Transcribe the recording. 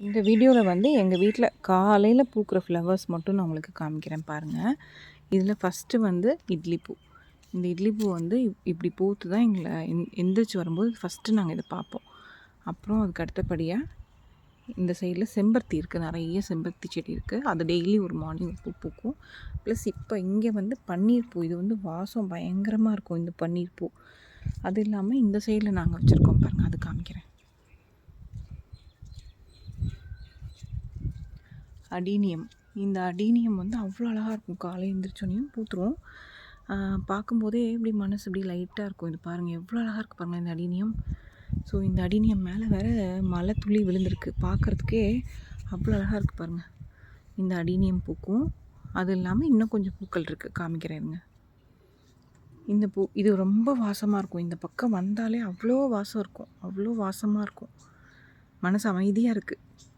இந்த வீடியோவில் வந்து எங்கள் வீட்டில் காலையில் பூக்கிற ஃப்ளவர்ஸ் மட்டும் நான் உங்களுக்கு காமிக்கிறேன் பாருங்கள் இதில் ஃபஸ்ட்டு வந்து இட்லி பூ. இந்த இட்லி பூ வந்து இப்- இப்படி பூத்து தான் எங்களை எந் எந்திரிச்சு வரும்போது ஃபஸ்ட்டு நாங்கள் இதை பார்ப்போம் அப்புறம் அதுக்கு அடுத்தபடியாக இந்த சைடில் செம்பருத்தி இருக்குது நிறைய செம்பருத்தி செடி இருக்குது அது டெய்லி ஒரு மார்னிங் பூ பூக்கும். ப்ளஸ் இப்போ இங்கே வந்து பன்னீர் பூ. இது வந்து வாசம் பயங்கரமாக இருக்கும். இந்த பன்னீர் பூ. அது இல்லாமல் இந்த சைடில் நாங்கள் வச்சுருக்கோம் பாருங்கள் அது காமிக்கிறேன். அடீனியம். இந்த அடீனியம் வந்து அவ்வளோ அழகாக இருக்கும். காலை எழுந்திரிச்சோனையும் பூத்துரும். பார்க்கும்போதே இப்படி மனசு இப்படி லைட்டாக இருக்கும். இது பாருங்கள் எவ்வளோ அழகாக இருக்குது பாருங்கள் இந்த அடீனியம். ஸோ இந்த அடீனியம் மேலே வேறு மலை துளி விழுந்திருக்கு. பார்க்குறதுக்கே அவ்வளோ அழகாக இருக்குது பாருங்கள் இந்த அடீனியம் பூக்கும். அது இல்லாமல் இன்னும் கொஞ்சம் பூக்கள் இருக்குது காமிக்கிறேன் இந்த பூ இது ரொம்ப வாசமாக இருக்கும். இந்த பக்கம் வந்தாலே அவ்வளோ வாசம் இருக்கும். அவ்வளோ வாசமாக இருக்கும். மனசு அமைதியாக இருக்குது